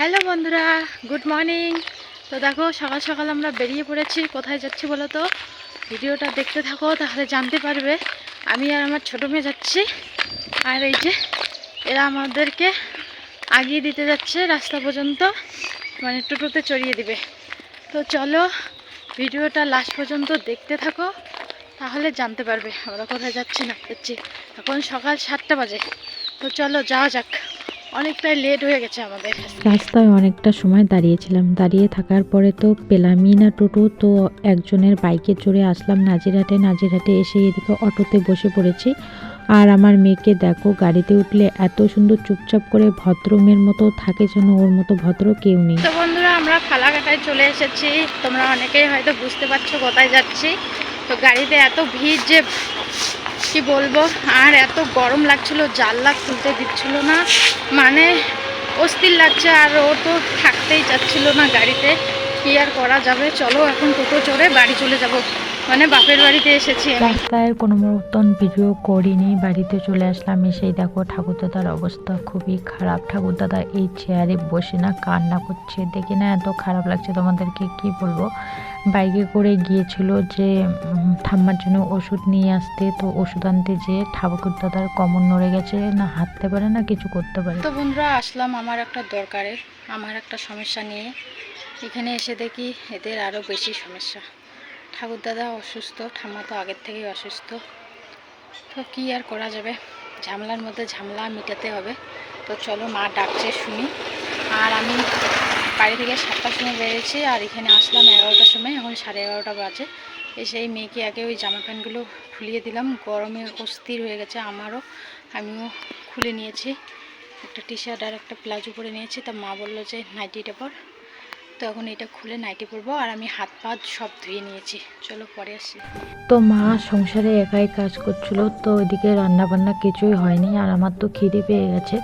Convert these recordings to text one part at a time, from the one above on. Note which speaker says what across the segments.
Speaker 1: Hello বন্ধুরা, good morning. তো দেখো, সকাল সকাল আমরা বেরিয়ে পড়েছি। কোথায় যাচ্ছি বলো তো? ভিডিওটা দেখতে থাকো, তাহলে জানতে পারবে। আমি আর আমার ছোটো মেয়ে যাচ্ছি। আর এই যে, এরা আমাদেরকে আগিয়ে দিতে যাচ্ছে রাস্তা পর্যন্ত। মানে টোটোতে চড়িয়ে দিবে। তো চলো, ভিডিওটা লাস্ট পর্যন্ত দেখতে থাকো, তাহলে জানতে পারবে আমরা কোথায় যাচ্ছি না যাচ্ছি। এখন সকাল সাতটা বাজে। তো চলো, যাওয়া যাক। অনেকটাই লেট হয়ে গেছে আমাদের।
Speaker 2: রাস্তায় অনেকটা সময় দাঁড়িয়েছিলাম। দাঁড়িয়ে থাকার পরে তো পেলামই না টোটো তো একজনের বাইকে চড়ে আসলাম নাজিরহাটে। নাজিরহাটে এসে এদিকে অটোতে বসে পড়েছি। আর আমার মেয়েকে দেখো গাড়িতে উঠলে এত সুন্দর চুপচাপ করে ভদ্র মেয়ের মতো থাকে যেন ওর মতো ভদ্র কেউ নেই।
Speaker 1: তো বন্ধুরা আমরা ফালাকাটায় চলে এসেছি। তোমরা অনেকেই হয়তো বুঝতে পারছ কোথায় যাচ্ছি। তো গাড়িতে এত ভিড় যে কি বলব? আর এত গরম লাগছিল, জানলা খুলতে দিচ্ছিল না। মানে অস্থির লাগছে, আর ও তো থাকতেই চাচ্ছিল না গাড়িতে। কি আর করা যাবে? চলো এখন টোটো চড়ে বাড়ি চলে যাব। মানে বাপের বাড়িতে এসেছি
Speaker 2: রাস্তায় কোনো মতন ভিডিও করিনি, বাড়িতে চলে আসলাম, এসেই দেখো ঠাকুরদাদার অবস্থা খুবই খারাপ। ঠাকুরদাদা এই চেয়ারে বসে না, কান্না করছে। দেখে না এত খারাপ লাগছে তোমাদেরকে, কি বলব? বাইকে করে গিয়েছিল যে ঠাম্মার জন্য ওষুধ নিয়ে আসতে। তো ওষুধ আনতে যেয়ে ঠাকুরদাদার কমর নড়ে গেছে। না হাঁটতে পারে, না কিছু করতে পারে।
Speaker 1: তো বন্ধুরা, আসলাম আমার একটা দরকারে আমার একটা সমস্যা নিয়ে। এখানে এসে দেখি এদের আরও বেশি সমস্যা। ঠাকুরদাদা অসুস্থ, ঠাম্মা তো আগের থেকেই অসুস্থ। তো কী আর করা যাবে? ঝামলার মধ্যে ঝামেলা মেটাতে হবে। তো চলো মা ডাকছে শুনি। আর আমি বাড়ি থেকে সাতটার সময় বেরিয়েছি আর এখানে আসলাম এগারোটার সময়, এখন সাড়ে এগারোটা বাজে। এসে এই মেয়েকে আগে ওই জামা প্যান্টগুলো খুলিয়ে দিলাম। গরমে অস্থির হয়ে গেছে আমারও। আমিও খুলে নিয়েছি। একটা টি শার্ট আর একটা প্লাজো পরে নিয়েছি। তা মা বলল যে, নাইটিটা পর। তো এখন এটা খুলে নাইটি পরবো আর আমি হাত পা সব ধুয়ে নিয়েছি। চলো পরে আসি।
Speaker 2: তো মা সংসারে একাই কাজ করছিল, তো ওইদিকে রান্না বান্না কিছুই হয়নি আর আমার তো খিদে পেয়ে গেছে।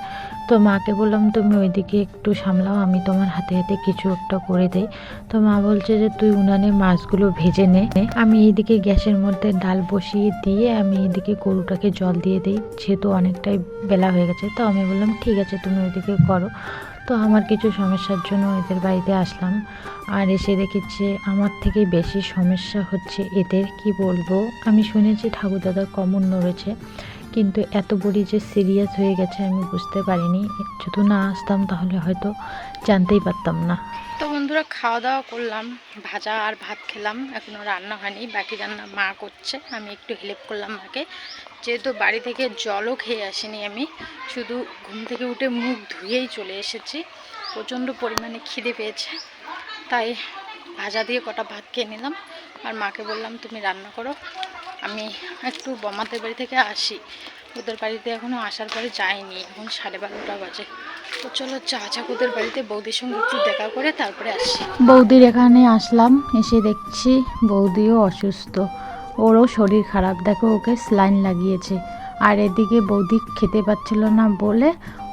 Speaker 2: তো মাকে বললাম, তুমি ওইদিকে একটু সামলাও, আমি তোমার হাতে হাতে কিছু একটা করে দেই। তো মা বলছে যে, তুই উনানে মাছগুলো ভেজে নে। আমি এইদিকে গ্যাসের মধ্যে ডাল বসিয়ে দিয়ে আমি এদিকে গরুটাকে জল দিয়ে দিই, যেহেতু অনেকটাই বেলা হয়ে গেছে। তো আমি বললাম, ঠিক আছে, তুমি ওইদিকে করো। তো আমার কিছু সমস্যার জন্য এদের বাড়িতে আসলাম। আর এসে দেখেছি আমার থেকে বেশি সমস্যা হচ্ছে এদের, কি বলব? আমি শুনেছি ঠাকুরদাদার কমন নড়েছে, কিন্তু এত বড়ি যে সিরিয়াস হয়ে গেছে আমি বুঝতে পারিনি। যদি না আসতাম তাহলে হয়তো জানতেই পারতাম না।
Speaker 1: তো বন্ধুরা খাওয়া দাওয়া করলাম, ভাজা আর ভাত খেলাম এখনও রান্না হয়নি, বাকি রান্না মা করছে, আমি একটু হেল্প করলাম মাকে। যেহেতু বাড়ি থেকে জলও খেয়ে আসিনি আমি, শুধু ঘুম থেকে উঠে মুখ ধুয়েই চলে এসেছি, প্রচণ্ড পরিমাণে খিদে পেয়েছে, তাই ভাজা দিয়ে কটা ভাত খেয়ে নিলাম, আর মাকে বললাম, তুমি রান্না করো। আমি একটু বমাদের বাড়ি থেকে আসি, ওদের বাড়িতে এখনও আসার পরে যাইনি, এখন সাড়ে বারোটা বাজে। চলো বাড়িতে বৌদির সঙ্গে একটু দেখা করে তারপরে আসি
Speaker 2: বৌদির এখানে আসলাম, এসে দেখছি বৌদিও অসুস্থ। ওরও শরীর খারাপ, দেখো ওকে স্লাইন লাগিয়েছে। আর এদিকে বৌদি খেতে পাচ্ছিল না বলে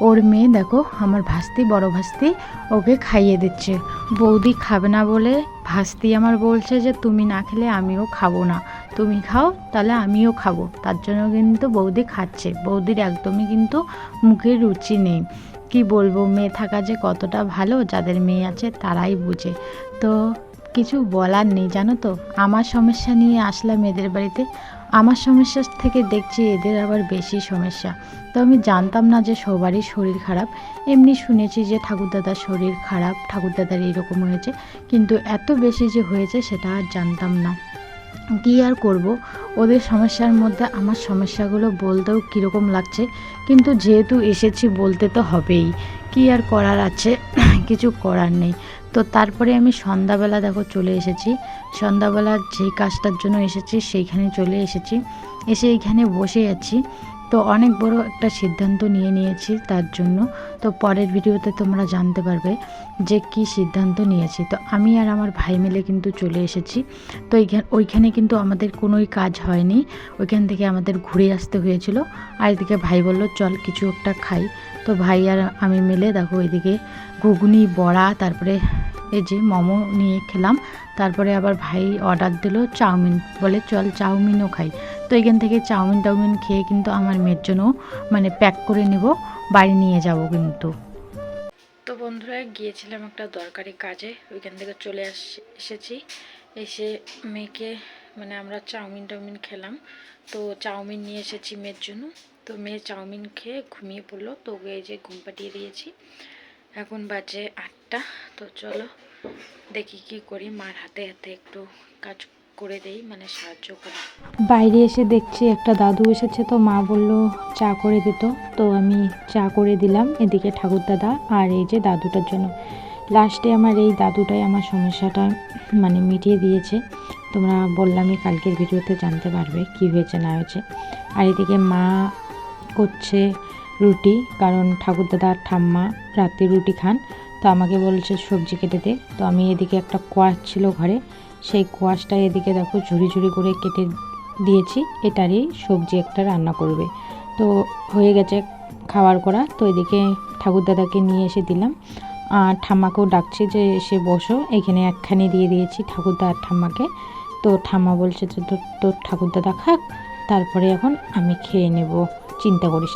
Speaker 2: ওর মেয়ে, দেখো আমার ভাস্তি, বড় ভাস্তি, ওকে খাইয়ে দিচ্ছে। বৌদি খাবে না বলে ভাস্তি আমার বলছে যে, তুমি না খেলে আমিও খাব না। তুমি খাও, তাহলে আমিও খাব। তার জন্য কিন্তু বৌদি খাচ্ছে। বৌদির একদমই কিন্তু মুখে রুচি নেই। কি বলব, মেয়ে থাকা যে কতটা ভালো যাদের মেয়ে আছে তারাই বুঝে। তো কিছু বলার নেই, জানো তো? আমার সমস্যা নিয়ে আসলাম এদের বাড়িতে। আমার সমস্যা থেকে দেখছি এদের আবার বেশি সমস্যা। তো আমি জানতাম না যে সবারই শরীর খারাপ। এমনি শুনেছি যে ঠাকুরদাদার শরীর খারাপ, ঠাকুরদাদার এরকম হয়েছে। কিন্তু এত বেশি যে হয়েছে সেটা আর জানতাম না। কী আর করব? ওদের সমস্যার মধ্যে আমার সমস্যাগুলো বলতেও কীরকম লাগছে, কিন্তু যেহেতু এসেছি বলতে তো হবেই। কী আর করার আছে? কিছু করার নেই। তো তারপরে আমি সন্ধ্যাবেলা দেখো চলে এসেছি। সন্ধ্যাবেলা যেই কাজটার জন্য এসেছি, সেইখানে চলে এসেছি। এসে এইখানে বসে আছি। তো অনেক বড় একটা সিদ্ধান্ত নিয়ে নিয়েছি তার জন্য। তো পরের ভিডিওতে তোমরা জানতে পারবে যে কি সিদ্ধান্ত নিয়েছি। তো আমি আর আমার ভাই মিলে কিন্তু চলে এসেছি। তো ওইখানে কিন্তু আমাদের কোনোই কাজ হয়নি। ওইখান থেকে আমাদের ঘুরে আসতে হয়েছিল। আর এদিকে ভাই বলল, চল কিছু একটা খাই। তো ভাই আর আমি মিলে দেখো এদিকে ঘুগনি, বড়া, তারপরে এই যে মোমো নিয়ে খেলাম। তারপরে আবার ভাই অর্ডার দিল চাউমিন। বলে, চল চাউমিনও খাই। তো এখান থেকে চাউমিন টাউমিন খেয়ে কিন্তু আমার মেয়ের জন্য মানে প্যাক করে নেব, বাড়ি নিয়ে যাব কিন্তু।
Speaker 1: তো বন্ধুরা, গিয়েছিলাম একটা দরকারি কাজে। ওইখান থেকে চলে আস এসেছি। এসে মেয়েকে মানে আমরা চাউমিন টাউমিন খেলাম। তো চাউমিন নিয়ে এসেছি মেয়ের জন্য। তো মেয়ে চাউমিন খেয়ে ঘুমিয়ে পড়ল। তো ওকে এই যে ঘুম পাঠিয়ে দিয়েছি। এখন বাজে আটটা, তো চলো দেখি কি করি। মার হাতে হাতে একটু কাজ করে দেই মানে সাহায্য করি।
Speaker 2: বাইরে এসে দেখছি একটা দাদু এসেছে, তো মা বলল চা করে দিত। তো আমি চা করে দিলাম, এদিকে ঠাকুরদাদা আর এই যে দাদুটার জন্য। লাস্টে আমার এই দাদুটাই আমার সমস্যাটা মানে মিটিয়ে দিয়েছে। তোমরা বললামই কালকের ভিডিওতে জানতে পারবে কি হয়েছে, না হয়েছে। আর এদিকে মা করছে রুটি, কারণ ঠাকুরদাদা ঠাম্মা রাত্রে রুটি খান, তো আমাকে বলছে সবজি কেটে দে। তো আমি এদিকে একটা কোয়াশ ছিল ঘরে, সেই কোয়াশটা এদিকে দেখো ঝুড়ি ঝুড়ি করে কেটে দিয়েছি, এটারই সবজি একটা রান্না করবে। তো হয়ে গেছে খাবার করা, তো এদিকে ঠাকুরদাদাকে নিয়ে এসে দিলাম। আর ঠাম্মাকেও ডাকছি যে, এসে বসো। এখানে একখানি দিয়ে দিয়েছি ঠাকুরদা আর ঠাম্মাকে। তো ঠাম্মা বলছে যে, তোর তোর ঠাকুরদাদা খাক, তারপরে এখন আমি খেয়ে নেব। চিন্তা করিস।